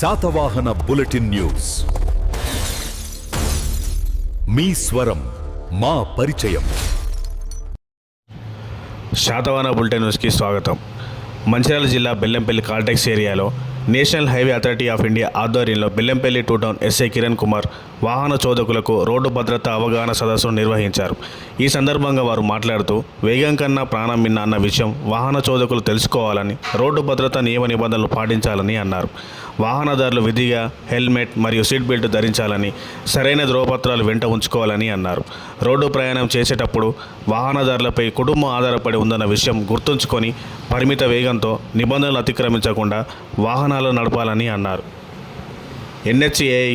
Satavahana bulletin news. మీ స్వరం మా పరిచయం. శాతవాహన బులెటిన్ న్యూస్కి స్వాగతం. మంచిర్యాల జిల్లా బెల్లంపల్లి కాల్టెక్స్ ఏరియాలో national highway authority of India ఆధ్వర్యంలో Bellampalli two town SI Kiran Kumar వాహన చోదకులకు రోడ్డు భద్రత అవగాహన సదస్సును నిర్వహించారు. ఈ సందర్భంగా వారు మాట్లాడుతూ వేగం కన్నా ప్రాణం మిన్న అన్న విషయం వాహన చోదకులు తెలుసుకోవాలని రోడ్డు భద్రత నియమ నిబంధనలు పాటించాలని అన్నారు. వాహనదారులు విధిగా హెల్మెట్ మరియు సీట్ బెల్ట్ ధరించాలని సరైన ధ్రువపత్రాలు వెంట ఉంచుకోవాలని అన్నారు. రోడ్డు ప్రయాణం చేసేటప్పుడు వాహనదారులపై కుటుంబం ఆధారపడి ఉందన్న విషయం గుర్తుంచుకొని పరిమిత వేగంతో నిబంధనలు అతిక్రమించకుండా వాహనాలు నడపాలని అన్నారు. ఎన్హెచ్ఏఐ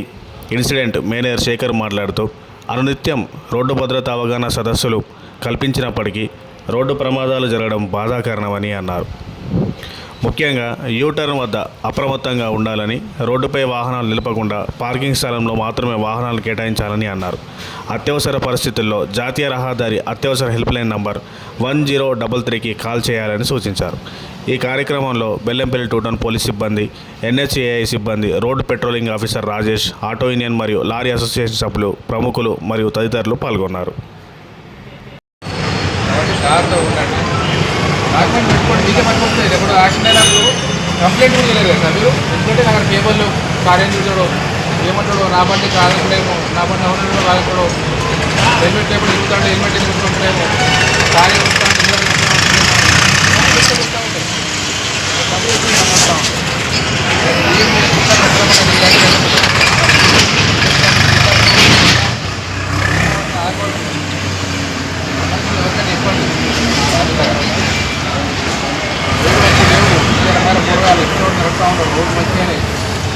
ఇన్సిడెంట్ మేనేజర్ శేఖర్ మాట్లాడుతూ అనునిత్యం రోడ్డు భద్రత అవగాహన సదస్సులు కల్పించినప్పటికీ రోడ్డు ప్రమాదాలు జరగడం బాధాకరణమని అన్నారు. ముఖ్యంగా యూటర్న్ వద్ద అప్రమత్తంగా ఉండాలని రోడ్డుపై వాహనాలు నిలపకుండా పార్కింగ్ స్థలంలో మాత్రమే వాహనాలు కేటాయించాలని అన్నారు. అత్యవసర పరిస్థితుల్లో జాతీయ రహదారి అత్యవసర help line number one zero double త్రీకి కాల్ చేయాలని సూచించారు. ఈ కార్యక్రమంలో బెల్లంపల్లి టూటన్ పోలీస్ సిబ్బంది ఎన్హెచ్ఏఐ సిబ్బంది road petrolling officer Rajesh auto union మరియు లారీ అసోసియేషన్ సభ్యులు ప్రముఖులు మరియు తదితరులు పాల్గొన్నారు. కంప్లైంట్ కూడా చేయలేదు కదా మీరు? ఎందుకంటే నాకు పేపర్లు కార్యం చూసాడు ఏమంటాడు నా బండి కాదనుకునేమో నా బండి అవునాడు వాళ్ళకుడు హెల్మెట్ టేబుల్ ఇస్తాడు హెల్మెట్ టేబుల్ ఎందుకుంటాడేమో కార్యం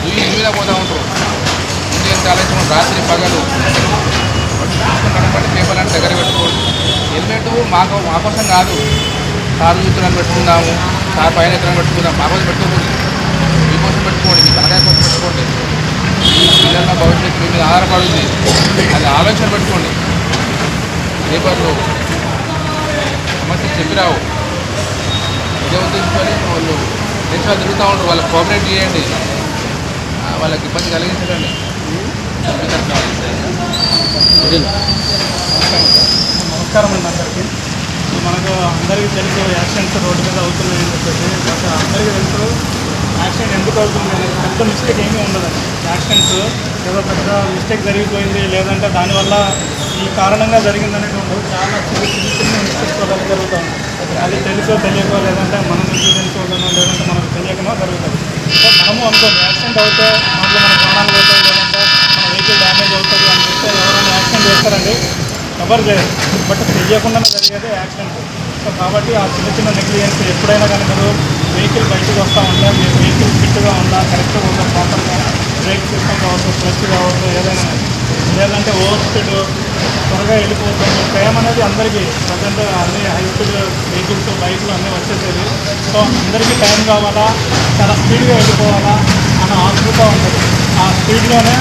ఈ మీద పోతూ ఉంటారు ఇండియన్ కాలేజ్ రాత్రి పగలు నడపండి పేపర్ అని దగ్గర పెట్టుకోండి. హెల్మెట్ మాకు మా కోసం కాదు. కారు చూస్తున్నాను పెట్టుకుందాము కారు పైన ఎక్కడ పెట్టుకుందాం మా కోసం పెట్టుకోకూడదు. మీకోసం పెట్టుకోండి మీ తలకాయ కోసం పెట్టుకోండి. మీ పిల్లల భవిష్యత్తు మీ మీద ఆధారపడుతుంది. అది ఆలోచన పెట్టుకోండి. పేపర్లు సమస్యలు చెప్పిరావు. ఇదే ఉద్దేశించుకొని వాళ్ళు దేశాలు తిరుగుతూ ఉంటారు. వాళ్ళకి కోఆపరేట్ చేయండి. వాళ్ళకి ఇబ్బంది కలిగించకండి. నమస్కారం. అండి అందరికీ. ఇప్పుడు మనకు అందరికీ తెలుసు యాక్సిడెంట్స్ రోడ్డు మీద అవుతున్నాయి అని చెప్పేసి. బట్ అందరికీ తెలుసు యాక్సిడెంట్ ఎందుకు అవుతుంది? అనేది పెద్ద మిస్టేక్ ఏమీ ఉండదండి యాక్సిడెంట్స్ ఏదో పెద్ద మిస్టేక్ జరిగిపోయింది లేదంటే దానివల్ల ఈ కారణంగా జరిగిందనేది ఉండదు చాలా చిన్న చిన్న చిన్న మిస్టేక్స్ వల్ల జరుగుతూ ఉంటాయి అది తెలుసో తెలియకో లేదంటే మనం వల్లనో లేదంటే మనకు తెలియకనో జరుగుతుంది సో మనము అనుకోండి యాక్సిడెంట్ అవుతే దాంట్లో మన ప్రాణాలు పోతాయి లేదంటే మన వెహికల్ డ్యామేజ్ అవుతుంది అని చెప్తే ఎవరైనా యాక్సిడెంట్ చేస్తారండి. ఎవరు చేయరు బట్ తెలియకుండానే జరిగేది యాక్సిడెంట్ సో కాబట్టి ఆ చిన్న చిన్న నెగ్లిజెన్స్ ఎప్పుడైనా కానీ మీరు వెహికల్ బయటకు వస్తూ ఉంటే మీరు వెహికల్ ఫిట్గా ఉందా కరెక్ట్గా ఉందా ప్రాపర్గా బ్రేక్ సిస్టమ్ కావచ్చు క్లచ్ కావచ్చు ఏదైనా లేదంటే ఓవర్ స్పీడ్ త్వరగా వెళ్ళిపోతుంది. టైం అనేది అందరికీ ప్రజెంట్ అన్ని హై స్పీడ్ వెహికల్స్ బైక్లు అన్నీ వచ్చేసేవి. సో అందరికీ టైం కావాలా? చాలా స్పీడ్గా వెళ్ళిపోవాలా? అన్న ఆతృత ఉంటుంది. ఆ స్పీడ్లోనే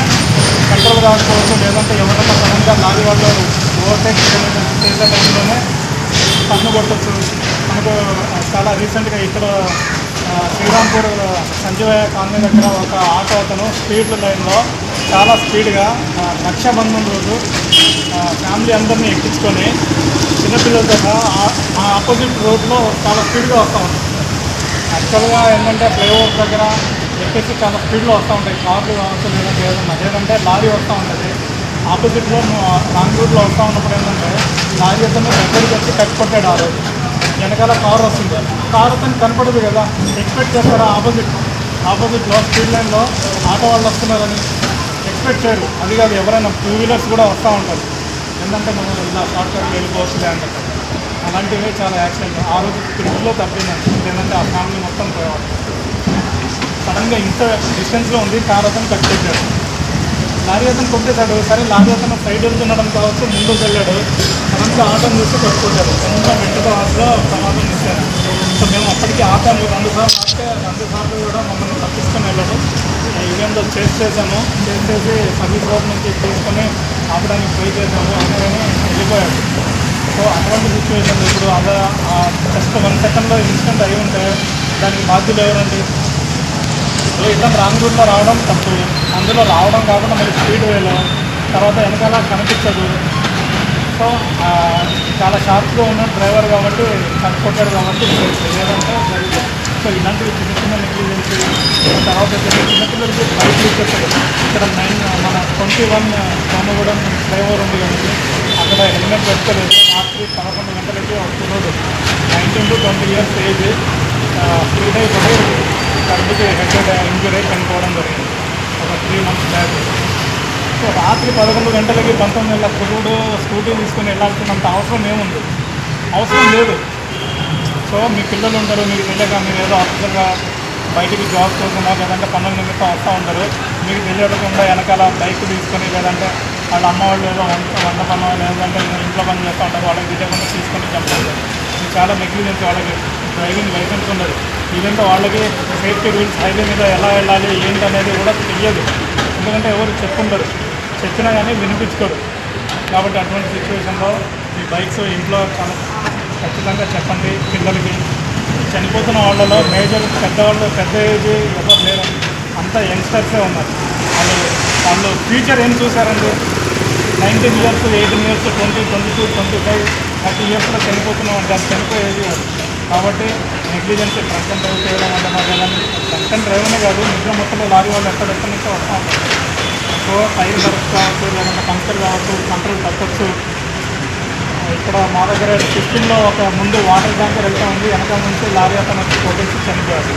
కంట్రోల్ కాకపోవచ్చు లేదంటే ఎవరైనా సడన్గా లారీ వాళ్ళు ఓవర్టేక్ చేసే టైంలోనే పన్ను కొట్టచ్చు. మనకు చాలా రీసెంట్గా ఇక్కడ శ్రీరాంపూర్ సంజీవయ్య కాలనీ దగ్గర ఒక ఆటో అతను స్పీడ్ లైన్లో చాలా స్పీడ్గా రక్షాబంధం రోజు ఫ్యామిలీ అందరినీ ఎక్కించుకొని చిన్నపిల్లల దగ్గర ఆ- ఆపోజిట్ రోడ్లో చాలా స్పీడ్గా వస్తూ ఉంటుంది యాక్చువల్గా ఏంటంటే ఫ్లైఓవర్ దగ్గర ఎక్కేసి చాలా స్పీడ్లో వస్తూ ఉంటాయి. కార్లు కావచ్చు లేదంటే ఏదన్నా లేదంటే లారీ వస్తూ ఉంటుంది. ఆపోజిట్లో రాంగ్ రూట్లో వస్తూ ఉన్నప్పుడు ఏంటంటే లారీ అతను దగ్గరికి వచ్చి కట్టుకొట్టాడు ఆ రోజు. వెనకాల కార్ వస్తుంది. కార్ అతను కనపడదు కదా. ఎక్స్పెక్ట్ చేస్తారా? ఆపోజిట్. ఆపోజిట్లో స్పీడ్ లైన్లో ఆటో వాళ్ళు వస్తున్నారని ఎక్స్పెక్ట్ చేయరు. అది కాదు ఎవరైనా టూ వీలర్స్ కూడా వస్తూ ఉంటారు. ఎందుకంటే మనం ఇలా షార్ట్ కట్ వెళ్ళిపోవచ్చు అంటే. అలాంటివి చాలా యాక్సిడెంట్ ఆ రోజు పిల్లల్లో తప్పిందండి. లేదంటే ఆ ఫ్యామిలీ మొత్తం పోయేవాళ్ళు. సడన్గా ఇంత డిస్టెన్స్లో ఉంది కార్ అతను కట్ చేశారు లారీ అతను కొట్టేశాడు. సరే లారీ అతను సైడ్ వెళ్తుండడం కావచ్చు ముందుకు వెళ్ళాడు. సడన్గా ఆటోని చూసి కొట్టుకుంటాడు. కొంత వెంటతో ఆటలో ప్రమాదం ఇచ్చాను సో మేము అప్పటికి ఆపాము. రెండు సార్లు ఆపితే రెండు సార్లు కూడా మమ్మల్ని తప్పించుకొని వెళ్ళాడు. ఈవెంట్లో చేసి చేశాము. చేసి చేసి సర్వీస్ రోడ్ నుంచి తీసుకొని ఆపడానికి ట్రై చేశాము. అందుకని వెళ్ళిపోయాడు. సో అటువంటి సిచ్యువేషన్ ఇప్పుడు అలా జస్ట్ వన్ సెకండ్లో ఇన్సిడెంట్ అయి ఉంటే దానికి బాధ్యులు ఎవరండి? సో ఇతను రాంగ్ రూట్లో రావడం తప్పు. అందులో రావడం కాకుండా మళ్ళీ స్పీడ్ వేలో తర్వాత వెనకాల కనిపించదు. సో చాలా షార్ప్గా ఉన్న డ్రైవర్ కాబట్టి కనుక్కుంటాడు కాబట్టి లేదంటే సో ఇలాంటివి చిన్న చిన్న నెగ్లిజెన్సీ తర్వాత వచ్చేసి చిన్నపిల్లలకి బైక్ ఇచ్చేస్తారు ఇక్కడ నైన్ మన ట్వంటీ వన్ సోమగూడెం ఫ్లైఓవర్ ఉంది కాబట్టి అక్కడ హెల్మెట్ పెట్టుకోలేదు. రాత్రి పదకొండు గంటలకి వస్తున్నాడు. Nineteen to twenty years age free అయిపోయి ఇంజురీ చనిపోవడం జరిగింది. ఒక త్రీ మంత్స్ బ్యాక్ సో రాత్రి పదకొండు గంటలకి పంతొమ్మిది నెలల కురుడు స్కూటీ తీసుకుని వెళ్ళాల్సినంత అవసరం ఏముంది? అవసరం లేదు. సో మీ పిల్లలు ఉంటారు మీకు తెలియక మీరు ఏదో ఆఫీసర్గా బయటికి జాబ్ చేస్తున్నా లేదంటే పనుల నిమిత్తం వస్తూ ఉంటారు. మీకు తెలియకుండా వెనకాల బైక్ తీసుకొని లేదంటే వాళ్ళ అమ్మ వాళ్ళు ఏదో వంట వంట పనో లేదంటే ఇంట్లో పని చేస్తూ ఉంటారు వాళ్ళకి తెలియకుండా తీసుకొని చంపుతారు చాలా నెగ్లిజెన్స్ వాళ్ళకి. డ్రైవింగ్ లైసెన్స్ ఉండదు ఈవెంట్ వాళ్ళకి సేఫ్టీ రూల్స్ హైవే మీద ఎలా వెళ్ళాలి ఏంటి అనేది కూడా తెలియదు. ఎందుకంటే ఎవరు చెప్పుండరు. చెప్పినా కానీ వినిపించుకోరు. కాబట్టి అటువంటి సిచ్యువేషన్లో ఈ బైక్స్ ఇంట్లో చాలా ఖచ్చితంగా చెప్పండి పిల్లలకి. చనిపోతున్న వాళ్ళలో మేజర్ పెద్దవాళ్ళు పెద్ద ఏజ్ ఎవరు లేరు. అంతా యంగ్స్టర్సే ఉన్నారు. వాళ్ళు వాళ్ళు ఫ్యూచర్ ఏం చూసారండి nineteen years eighteen years twenty twenty two twenty five thirty ఇయర్స్లో చనిపోతున్నాం అంటే అది చనిపోయేది కాదు కాబట్టి నెగ్లిజెన్స్ ట్రక్ అండ్ డ్రైవ్ చేయడం అంటే మాకు ఎలా ట్రక్ అండ్ డ్రైవ్నే కాదు. నిద్ర మొత్తంలో లారీ వాళ్ళు ఎక్కడెక్కడి నుంచో వస్తూ ఉంటారు సో టైర్ బర్స్ కావచ్చు లేదంటే పంక్చర్ కావచ్చు కంట్రోల్ తప్పచ్చు ఇక్కడ మా దగ్గర టిఫిన్లో ఒక ముందు వాటర్ ట్యాంకర్ వెళ్తా ఉంది. వెనక నుంచి లారీ అతను వచ్చి కొట్టేసి చనిపోయారు